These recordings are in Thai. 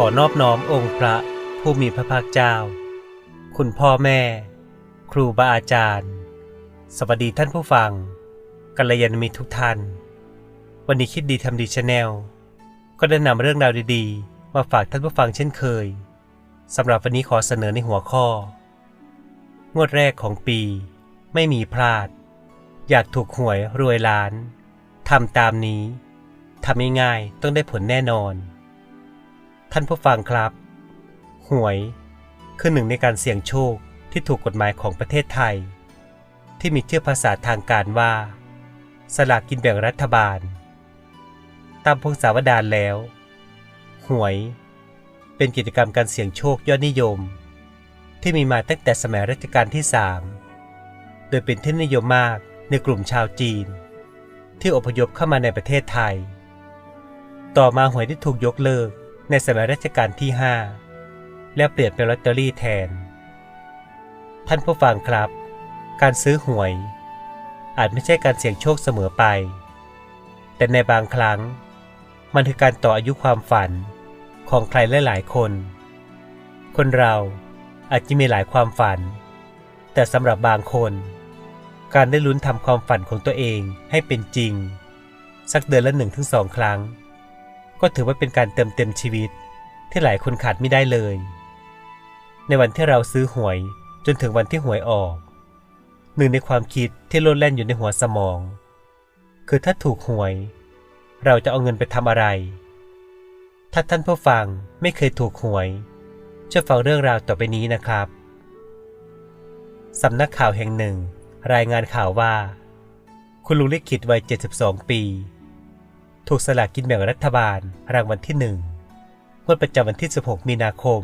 ขอนอบน้อมองค์พระผู้มีพระภาคเจ้า คุณพ่อแม่ ครูบาอาจารย์ สวัสดีท่านผู้ฟังกัลยาณมิตรทุกท่าน วันนี้คิดดีทำดีชาแนลก็ได้นำเรื่องราวดีๆ มาฝากท่านผู้ฟังเช่นเคยสำหรับวันนี้ขอเสนอในหัวข้อ งวดแรกของปี ไม่มีพลาด อยากถูกหวยรวยล้านทำตามนี้ทำง่ายๆต้องได้ผลแน่นอน ท่านผู้ฟังครับ หวยคือหนึ่งในการเสี่ยงโชคที่ถูกกฎหมายของประเทศไทย ที่มีชื่อภาษาทางการว่า สลากกินแบ่งรัฐบาล ตามพงศาวดารแล้ว หวย เป็นกิจกรรมการเสี่ยงโชคยอดนิยม ที่มีมาตั้งแต่สมัยรัชกาลที่3โดยเป็นที่นิยมมากในกลุ่มชาวจีน ที่อพยพเข้ามาในประเทศไทย ต่อมาหวยได้ถูกยกเลิก ในสมัยรัชกาลที่ 5 และเปลี่ยนเป็นลอตเตอรี่แทน ท่านผู้ฟังครับ การซื้อหวย อาจไม่ใช่การเสี่ยงโชคเสมอไป แต่ในบางครั้ง มันคือการต่ออายุความฝันของใครหลายๆคน คนเราอาจจะมีหลายความฝัน แต่สำหรับบางคน การได้ลุ้นทำความฝันของตัวเองให้เป็นจริง สักเดือนละหนึ่งถึงสองครั้ง ก็ถือว่าเป็นการเติมเต็มชีวิตที่หลายคนขาดไม่ได้เลย ในวันที่เราซื้อหวยจนถึงวันที่หวยออก หนึ่งในความคิดที่โลดแล่นอยู่ในหัวสมอง คือถ้าถูกหวย เราจะเอาเงินไปทำอะไร ถ้าท่านผู้ฟังไม่เคยถูกหวยช่วยฟังเรื่องราวต่อไปนี้นะครับสำนักข่าวแห่งหนึ่ง รายงานข่าวว่า คุณลุงลิขิตวัย 72 ปี ถูกสลากกินแบ่งรัฐบาลรางวัลที่หนึ่งงวดประจำวันที่ 16 มีนาคม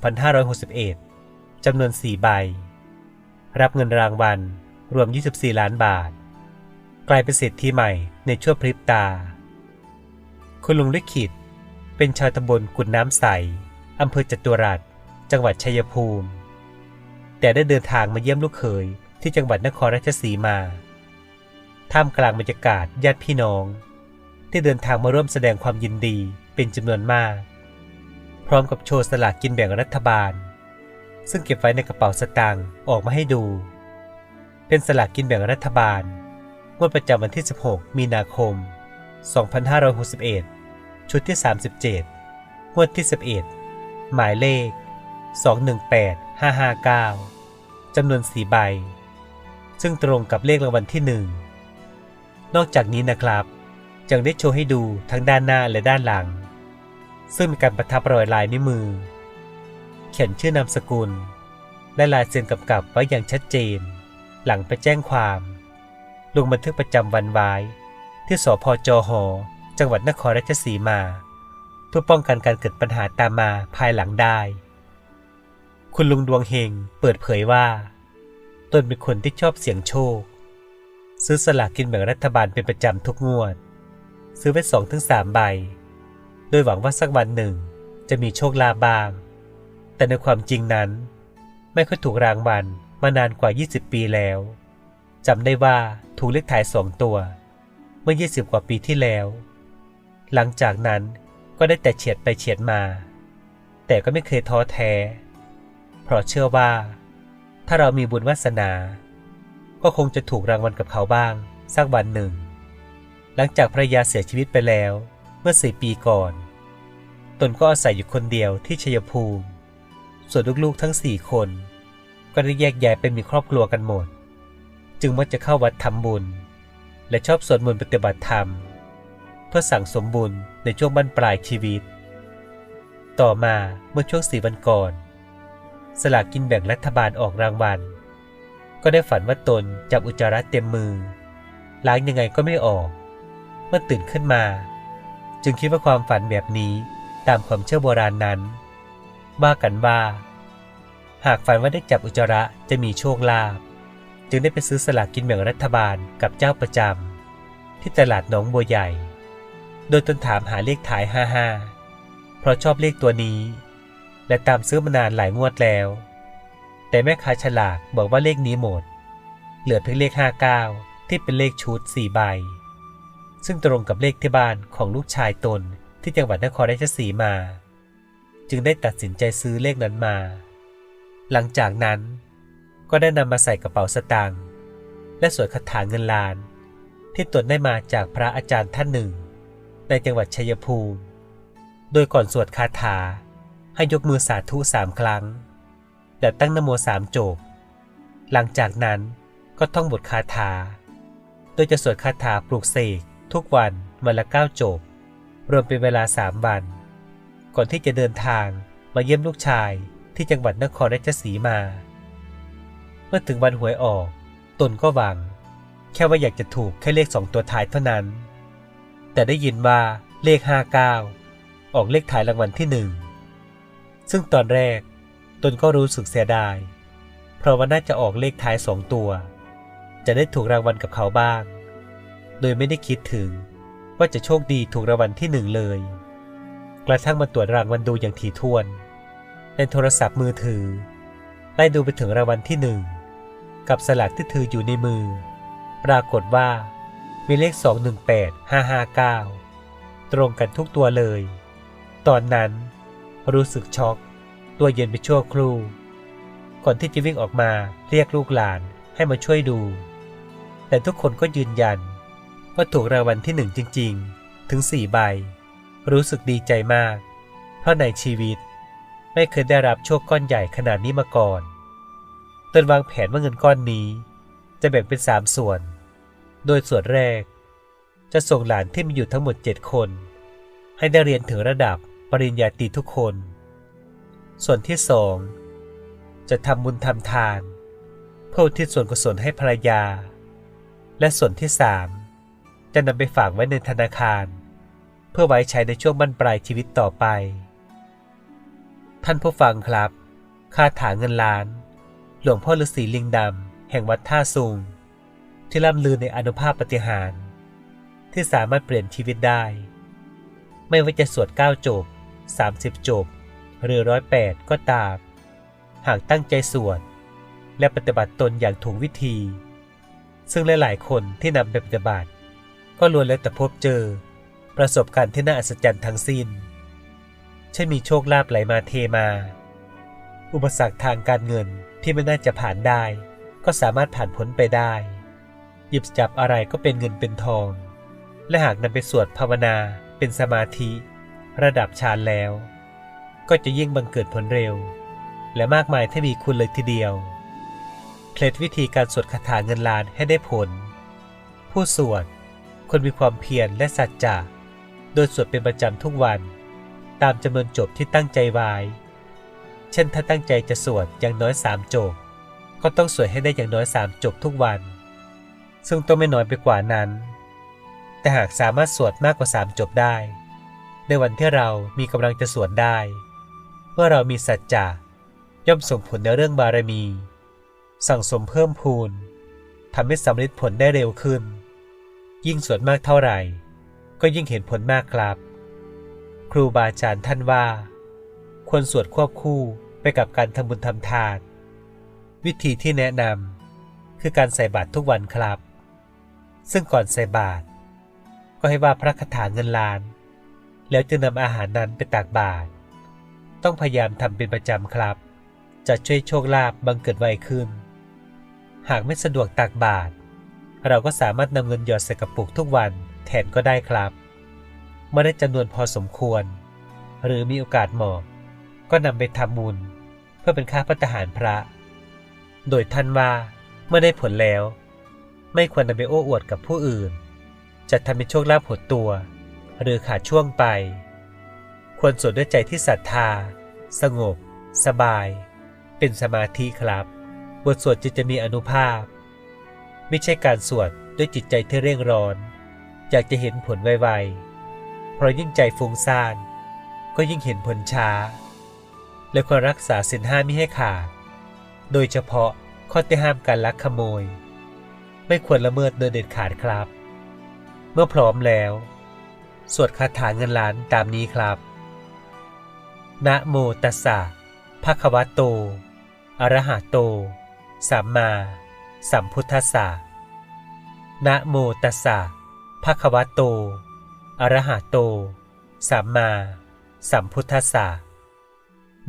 2561 จำนวน 4 ใบ รับเงินรางวัลรวม 24 ล้านบาท กลายเป็นเศรษฐีใหม่ในชั่วพริบตา คุณลุงลิขิต เป็นชาวตำบลกุดน้ำใส อำเภอจตุรัส จังหวัดชัยภูมิ แต่ได้เดินทางมาเยี่ยมลูกเขยที่จังหวัดนครราชสีมา ท่ามกลางบรรยากาศญาติพี่น้อง ที่เดินทางมาร่วมแสดงความยินดีเป็นจำนวนมาก พร้อมกับโชว์สลากกินแบ่งรัฐบาล ซึ่งเก็บไว้ในกระเป๋าสตางค์ออกมาให้ดู เป็นสลากกินแบ่งรัฐบาลงวดประจำวันที่ 16 มีนาคม 2561 ชุดที่ 37 งวดที่ 11 หมายเลข 218559 จำนวนสีใบ ซึ่งตรงกับเลขรางวัลที่ 1 นอกจากนี้นะครับ ยังได้โชว์ให้ดูทั้งด้านหน้าและด้านหลัง ซึ่งมีการประทับรอยลายนิ้วมือ เขียนชื่อนามสกุล และลายเซ็นกำกับไว้อย่างชัดเจน หลังไปแจ้งความลงบันทึกประจำวันไว้ ที่สพจหจังหวัดนครราชสีมา เพื่อป้องกันการเกิดปัญหาตามมาภายหลังได้ คุณลุงดวงเฮงเปิดเผยว่า ตนเป็นคนที่ชอบเสี่ยงโชค ซื้อสลากกินแบ่งรัฐบาลเป็นประจำทุกงวด ซื้อไว้สองถึงสามใบ โดยหวังว่าสักวันหนึ่งจะมีโชคลาภบ้าง แต่ในความจริงนั้น ไม่ค่อยถูกรางวัลมานานกว่า 20 ปีแล้วจำได้ว่าถูกเลขถ่ายสองตัว เมื่อ 20 กว่าปีที่แล้ว หลังจากนั้นก็ได้แต่เฉียดไปเฉียดมา แต่ก็ไม่เคยท้อแท้ เพราะเชื่อว่า ถ้าเรามีบุญวาสนา ก็คงจะถูกรางวัลกับเขาบ้าง สักวันหนึ่ง หลังจากภรรยาเสียชีวิตไปแล้วเมื่อสี่ปีก่อน ตนก็อาศัยอยู่คนเดียวที่ชัยภูมิ ส่วนลูกๆทั้งสี่คน ก็ได้แยกย้ายไปมีครอบครัวกันหมด จึงมักจะเข้าวัดทำบุญ และชอบสวดมนต์ปฏิบัติธรรม เพื่อสั่งสมบุญในช่วงบั้นปลายชีวิต ต่อมาเมื่อช่วงสี่วันก่อน สลากกินแบ่งรัฐบาลออกรางวัล ก็ได้ฝันว่าตนจับอุจจาระเต็มมือล้างยังไงก็ไม่ออก เมื่อตื่นขึ้นมา จึงคิดว่าความฝันแบบนี้ตามความเชื่อโบราณนั้นว่ากันว่า หากฝันว่าได้จับอุจจาระจะมีโชคลาภจึงได้ไปซื้อสลากกินแบ่งรัฐบาลกับเจ้าประจำที่ตลาดหนองบัวใหญ่ โดยตนถามหาเลขท้าย 55 เพราะชอบเลขตัวนี้ และตามซื้อมานานหลายงวดแล้ว แต่แม่ค้าฉลากบอกว่าเลขนี้หมด เหลือเพียงเลข 59 ที่เป็นเลขชุด4ใบ ซึ่งตรงกับเลขที่บ้านของลูกชายตนที่จังหวัดนครราชสีมา จึงได้ตัดสินใจซื้อเลขนั้นมา หลังจากนั้นก็ได้นำมาใส่กระเป๋าสตางค์และสวดคาถาเงินล้าน ที่ตนได้มาจากพระอาจารย์ท่านหนึ่ง ในจังหวัดชัยภูมิ โดยก่อนสวดคาถาให้ยกมือสาธุสามครั้ง และตั้งนโมสามจบ หลังจากนั้นก็ท่องบทคาถา โดยจะสวดคาถาปลูกเสก ทุกวันวันละเก้าจบ รวมเป็นเวลาสามวัน ก่อนที่จะเดินทางมาเยี่ยมลูกชายที่จังหวัดนครราชสีมา เมื่อถึงวันหวยออก ตนก็หวัง แค่ว่าอยากจะถูกแค่เลขสองตัวท้ายเท่านั้น แต่ได้ยินว่าเลขห้าเก้าออกเลขท้ายรางวัลที่หนึ่งซึ่งตอนแรกตนก็รู้สึกเสียดาย เพราะว่าน่าจะออกเลขท้ายสองตัว จะได้ถูกรางวัลกับเขาบ้าง โดยไม่ได้คิดถึง ว่าจะโชคดีถูกรางวัลที่หนึ่งเลย กระทั่งมาตรวจรางวัลดูอย่างถี่ถ้วน ในโทรศัพท์มือถือไล่ดูไปถึงรางวัลที่หนึ่งกับสลากที่ถืออยู่ในมือ ปรากฏว่ามีเลข 218559 ตรงกันทุกตัวเลย ตอนนั้นรู้สึกช็อก ตัวเย็นไปชั่วครู่ ก่อนที่จะวิ่งออกมาเรียกลูกหลานให้มาช่วยดู แต่ทุกคนก็ยืนยัน ว่าถูกรางวัลที่หนึ่งจริงๆ ถึงสี่ใบ รู้สึกดีใจมาก เพราะในชีวิต ไม่เคยได้รับโชคก้อนใหญ่ขนาดนี้มาก่อนตนวางแผนว่าเงินก้อนนี้ จะแบ่งเป็นสามส่วน โดยส่วนแรก จะส่งหลานที่มีอยู่ทั้งหมด7คน ให้ได้เรียนถึงระดับปริญญาตรีทุกคน ส่วนที่สองจะทำบุญทำทาน เพื่อทิศส่วนกุศลให้ภรรยา และส่วนที่สาม จะนำไปฝากไว้ในธนาคาร เพื่อไว้ใช้ในช่วงบั้นปลายชีวิตต่อไป ท่านผู้ฟังครับคาถาเงินล้าน หลวงพ่อฤาษีลิงดำแห่งวัดท่าซุงที่ล่ำลือในอนุภาพปฏิหาร ที่สามารถเปลี่ยนชีวิตได้ ไม่ว่าจะสวด 9 จบ 30 จบ หรือร้อยแปดก็ตาม หากตั้งใจสวด และปฏิบัติตนอย่างถูกวิธี ซึ่งหลาย ๆ คนที่นำไปปฏิบัติ ก็ล้วนแล้วแต่พบเจอ ประสบการณ์ที่น่าอัศจรรย์ทั้งสิ้นเช่นมีโชคลาภไหลมาเทมา อุปสรรคทางการเงินที่ไม่น่าจะผ่านได้ ก็สามารถผ่านพ้นไปได้ หยิบจับอะไรก็เป็นเงินเป็นทอง และหากนำไปสวดภาวนาเป็นสมาธิ ระดับฌานแล้ว ก็จะยิ่งบังเกิดผลเร็ว และมากมายที่มีคุณเลยทีเดียว เคล็ดวิธีการสวดคาถาเงินล้านให้ได้ผล ผู้สวด ควรมีความเพียรและสัจจะโดยสวดเป็นประจำทุกวัน ตามจำนวนจบที่ตั้งใจไว้ เช่นถ้าตั้งใจจะสวดอย่างน้อยสามจบ ก็ต้องสวดให้ได้อย่างน้อยสามจบทุกวัน ซึ่งต้องไม่น้อยไปกว่านั้น แต่หากสามารถสวดมากกว่าสามจบได้ ในวันที่เรามีกำลังจะสวดได้ เมื่อเรามีสัจจะย่อมส่งผลในเรื่องบารมี สั่งสมเพิ่มพูนทำให้สำเร็จผลได้เร็วขึ้น ยิ่งสวดมากเท่าไหร่ ก็ยิ่งเห็นผลมากครับ ครูบาอาจารย์ท่านว่า ควรสวดควบคู่ไปกับการทำบุญทำทาน วิธีที่แนะนำคือการใส่บาตรทุกวันครับ ซึ่งก่อนใส่บาตรก็ให้ว่าพระคาถาเงินล้าน แล้วจึงนำอาหารนั้นไปตักบาตรต้องพยายามทำเป็นประจำครับ จะช่วยโชคลาภบังเกิดไวขึ้น หากไม่สะดวกตักบาตร เราก็สามารถนำเงินหยอดใส่กระปุกทุกวันแทนก็ได้ครับเมื่อได้จำนวนพอสมควร หรือมีโอกาสเหมาะก็นำไปทำบุญเพื่อเป็นค่าพัฒหารพระ โดยท่านว่าเมื่อได้ผลแล้ว ไม่ควรนำไปโอ้อวดกับผู้อื่น จะทำให้โชคลาภหดตัว หรือขาดช่วงไป ควรสวดด้วยใจที่ศรัทธา สงบ สบาย เป็นสมาธิครับ บทสวดจึงจะมีอนุภาพ ไม่ใช่การสวดด้วยจิตใจที่เร่งร้อน อยากจะเห็นผลไวๆ เพราะยิ่งใจฟุ้งซ่าน ก็ยิ่งเห็นผลช้า และควรรักษาสินห้าไม่ให้ขาด โดยเฉพาะข้อที่ห้ามการลักขโมย ไม่ควรละเมิดโดยเด็ดขาดครับ เมื่อพร้อมแล้ว สวดคาถาเงินล้านตามนี้ครับ นะโมตัสสะภะคะวะโตอะระหะโต สัมมา สัมพุทธัสสะนะโมตัสสะภะคะวะโต อะระหะโต สัมมา สัมพุทธัสสะ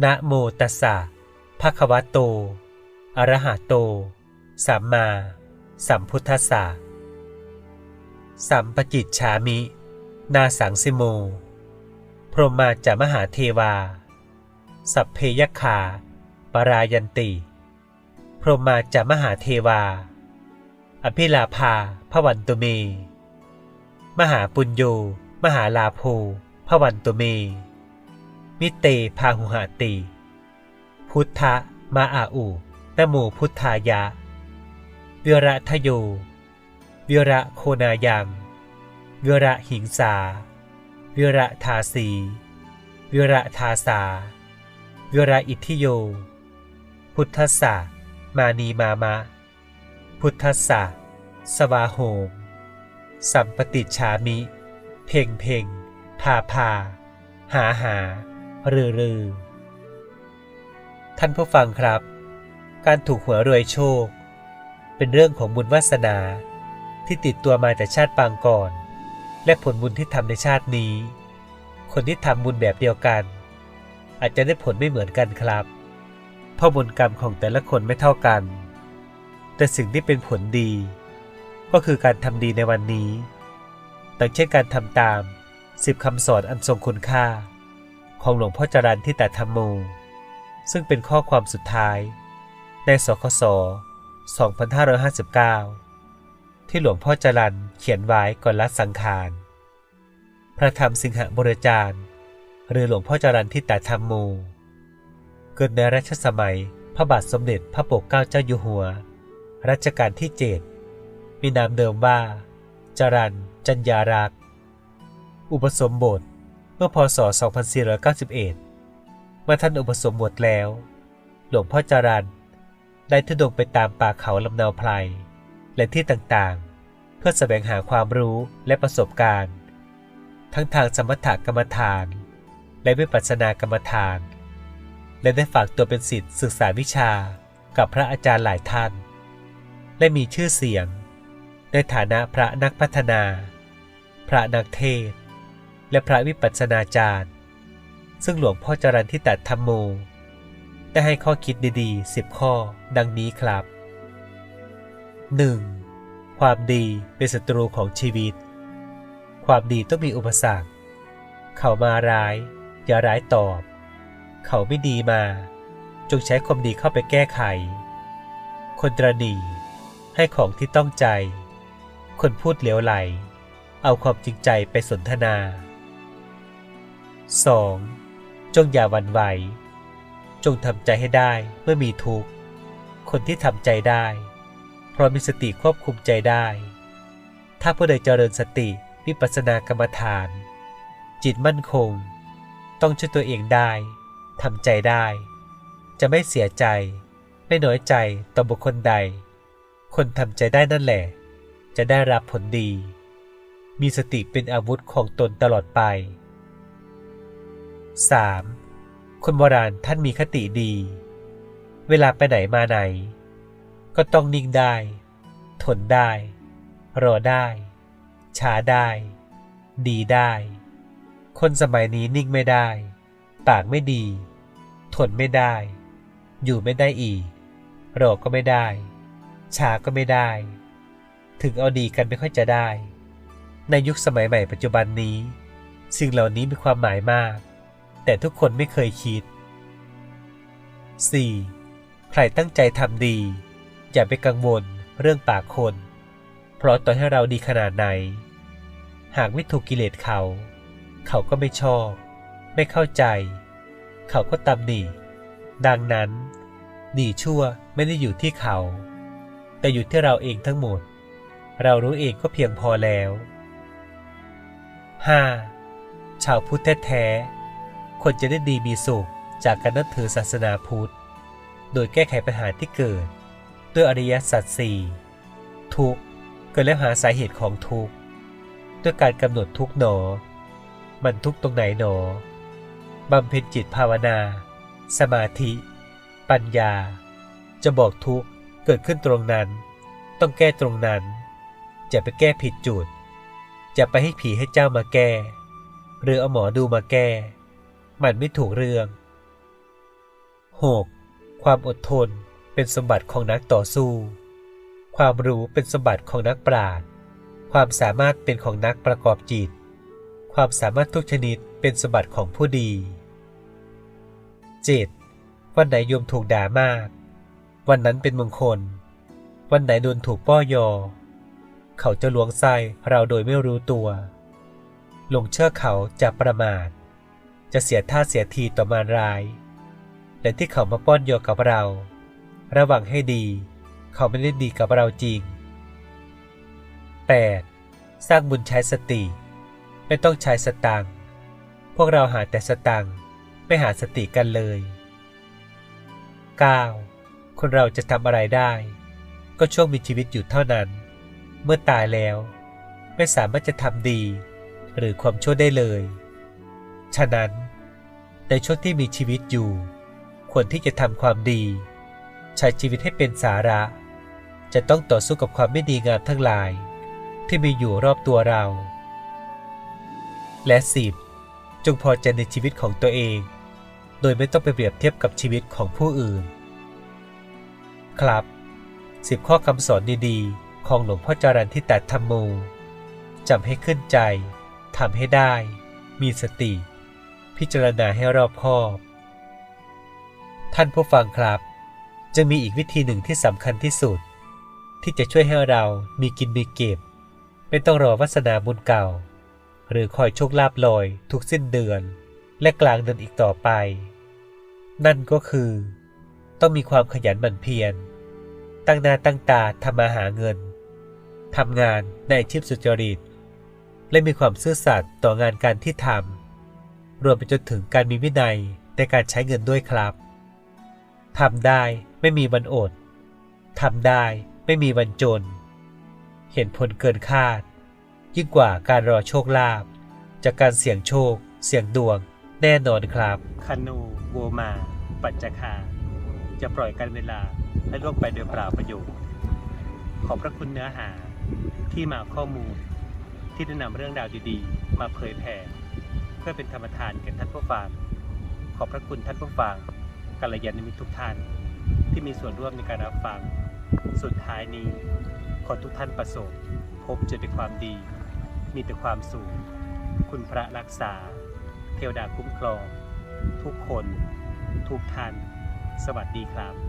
นะโมตัสสะภะคะวะโต อะระหะโต สัมมา สัมพุทธัสสะสัมปจิตฉามิ นาสังสิโม พรหมาจามหาเทวา สัพเพยคขา ปรายันติ พรหมาจามหาเทวา อภิลาภาพวันตุเม มหาปุญโย มหาลาโภพวันตุเม มิเตพาหุหาติ พุทธะมาอาอุนโมพุทธายะวิระทโยวิระโคนายังวิระหิงสาวิระทาสีวิระทาสาวิระอิทธิโย พุทธสสะ มานีมามะ พุทธสะสวาโหม สัมปติชามิ เพ่งเพ่งพาพา หาหารือรือ ท่านผู้ฟังครับ การถูกหวยรวยโชค เป็นเรื่องของบุญวาสนาที่ติดตัวมาแต่ชาติปางก่อน และผลบุญที่ทำในชาตินี้ คนที่ทำบุญแบบเดียวกัน อาจจะได้ผลไม่เหมือนกันครับ เพราะบุญกรรมของแต่ละคนไม่เท่ากัน แต่สิ่งที่เป็นผลดี ก็คือการทำดีในวันนี้ดังเช่นการทำตามสิบคำสอนอันทรงคุณค่า ของหลวงพ่อจรันที่แต่ธรรมโม ซึ่งเป็นข้อความสุดท้าย ในสคส 2559 ที่หลวงพ่อจรันเขียนไว้ก่อนละสังขาร พระธรรมสิงหบรจารย์ หรือหลวงพ่อจรันที่แต่ธรรมโม เกิดในรัชสมัย พระบาทสมเด็จพระปกเกล้าเจ้าอยู่หัว รัชกาลที่7มีนามเดิมว่า จรันจัญญารักษ์อุปสมบทเมื่อพศ 2491 เมื่อท่านอุปสมบทแล้ว หลวงพ่อจรันได้ทุดงไปตามป่าเขาลำนาวไพรและที่ต่างๆ เพื่อแสวงหาความรู้และประสบการณ์ ทั้งทางสมถกรรมฐาน และวิปัสสนากรรมฐาน และได้ฝากตัวเป็นศิษย์ศึกษาวิชากับพระอาจารย์หลายท่าน และมีชื่อเสียง ในฐานะพระนักพัฒนา พระนักเทศ และพระวิปัสสนาจารย์ ซึ่งหลวงพ่อจรันที่ตัดธรรมโม ได้ให้ข้อคิดดีๆ 10 ข้อดังนี้ครับ 1. ความดีเป็นศัตรูของชีวิต ความดีต้องมีอุปสรรค เขามาร้าย อย่าร้ายตอบ เขาไม่ดีมา จงใช้ความดีเข้าไปแก้ไข คนตรณีให้ของที่ต้องใจ คนพูดเหลวไหล เอาความจริงใจไปสนทนา 2. จงอย่าวันไหว จงทำใจให้ได้เมื่อมีทุกข์ คนที่ทำใจได้ เพราะมีสติควบคุมใจได้ ถ้าผู้ใดเจริญสติวิปัสสนากรรมฐาน จิตมั่นคง ต้องช่วยตัวเองได้ ทำใจได้ จะไม่เสียใจ ไม่น้อยใจต่อบุคคลใด คนทำใจได้นั่นแหละ จะได้รับผลดี มีสติเป็นอาวุธของตนตลอดไป 3. คนโบราณท่านมีคติดี เวลาไปไหนมาไหน ก็ต้องนิ่งได้ ทนได้ รอได้ ช้าได้ ดีได้ คนสมัยนี้นิ่งไม่ได้ ปากไม่ดี ทนไม่ได้ อยู่ไม่ได้อีก รอก็ไม่ได้ ช้าก็ไม่ได้ ถึงเอาดีกันไม่ค่อยจะได้ ในยุคสมัยใหม่ปัจจุบันนี้ สิ่งเหล่านี้มีความหมายมาก แต่ทุกคนไม่เคยคิด 4. ใครตั้งใจทำดี อย่าไปกังวลเรื่องปากคน เพราะต่อให้เราดีขนาดไหน หากไม่ถูกกิเลสเขา เขาก็ไม่ชอบ ไม่เข้าใจ เขาก็ตำหนิดังนั้นดีชั่วไม่ได้อยู่ที่เขา แต่อยู่ที่เราเองทั้งหมด เรารู้เองก็เพียงพอแล้ว 5. ชาวพุทธแท้ๆคนจะได้ดีมีสุขจากการนับถือศาสนาพุทธ โดยแก้ไขปัญหาที่เกิด ด้วยอริยสัจสี่ทุกเกิดแล้วหาสาเหตุของทุกด้วยการกำหนดทุกหนอ มันทุกตรงไหนหนอ บำเพ็ญจิตภาวนา สมาธิ ปัญญา จะบอกทุกเกิดขึ้นตรงนั้น ต้องแก้ตรงนั้น จะไปแก้ผิดจุด จะไปให้ผีให้เจ้ามาแก้ หรือเอาหมอดูมาแก้ มันไม่ถูกเรื่อง 6. ความอดทนเป็นสมบัติของนักต่อสู้ ความรู้เป็นสมบัติของนักปราชญ์ความสามารถเป็นของนักประกอบจิต ความสามารถทุกชนิดเป็นสมบัติของผู้ดี 7. วันไหนโยมถูกด่ามาก วันนั้นเป็นมงคล วันไหนโดนถูกป้อยอ เขาจะลวงไส้เราโดยไม่รู้ตัวหลงเชื่อเขาจะประมาท จะเสียท่าเสียทีต่อมารร้าย และที่เขามาป้อนโยกับเรา ระวังให้ดี เขาไม่ได้ดีกับเราจริง 8. สร้างบุญใช้สติ ไม่ต้องใช้สตังพวกเราหาแต่สตังค์ ไม่หาสติกันเลย 9. คนเราจะทำอะไรได้ ก็ช่วงมีชีวิตอยู่เท่านั้น เมื่อตายแล้ว ไม่สามารถจะทำดี หรือความชั่วได้เลย ฉะนั้น ในช่วงที่มีชีวิตอยู่ ควรที่จะทำความดี ใช้ชีวิตให้เป็นสาระ จะต้องต่อสู้กับความไม่ดีงามทั้งหลาย ที่มีอยู่รอบตัวเรา และสิบจงพอใจในชีวิตของตัวเอง โดยไม่ต้องไปเปรียบเทียบกับชีวิตของผู้อื่น ครับสิบข้อคำสอนดีๆ ของหลวงพ่อจารันที่แตดธรรมโมจำให้ขึ้นใจทำให้ได้ มีสติ พิจารณาให้รอบคอบ ท่านผู้ฟังครับ จะมีอีกวิธีหนึ่งที่สำคัญที่สุด ที่จะช่วยให้เรามีกินมีเก็บ ไม่ต้องรอวาสนาบุญเก่า หรือคอยโชคลาภลอยทุกสิ้นเดือน และกลางเดือนอีกต่อไป นั่นก็คือ ต้องมีความขยันหมั่นเพียร ตั้งหน้าตั้งตาทำมาหาเงินทำงานในอาชีพสุจริต และมีความซื่อสัตย์ต่องานการที่ทำรวมไปจนถึงการมีวินัยในการใช้เงินด้วยครับทำได้ไม่มีวันอดทำได้ไม่มีวันจน เห็นผลเกินคาด ยิ่งกว่าการรอโชคลาภจากการเสี่ยงโชค เสี่ยงดวง แน่นอนครับ คานูโวมา ปัจจคา จะปล่อยกันเวลาให้ล่วงไปโดยเปล่าประโยชน์ ขอบพระคุณเนื้อหาที่มาข้อมูล ที่ได้นำเรื่องราวดีๆ มาเผยแผ่เพื่อเป็นธรรมทานแก่ท่านผู้ฟัง ขอบพระคุณท่านผู้ฟังกัลยาณมิตรทุกท่าน ที่มีส่วนร่วมในการรับฟัง สุดท้ายนี้ ขอทุกท่านประสบ พบเจอแต่ความดี มีแต่ความสุขคุณพระรักษา เทวดาคุ้มครอง ทุกคน ทุกท่าน สวัสดีครับ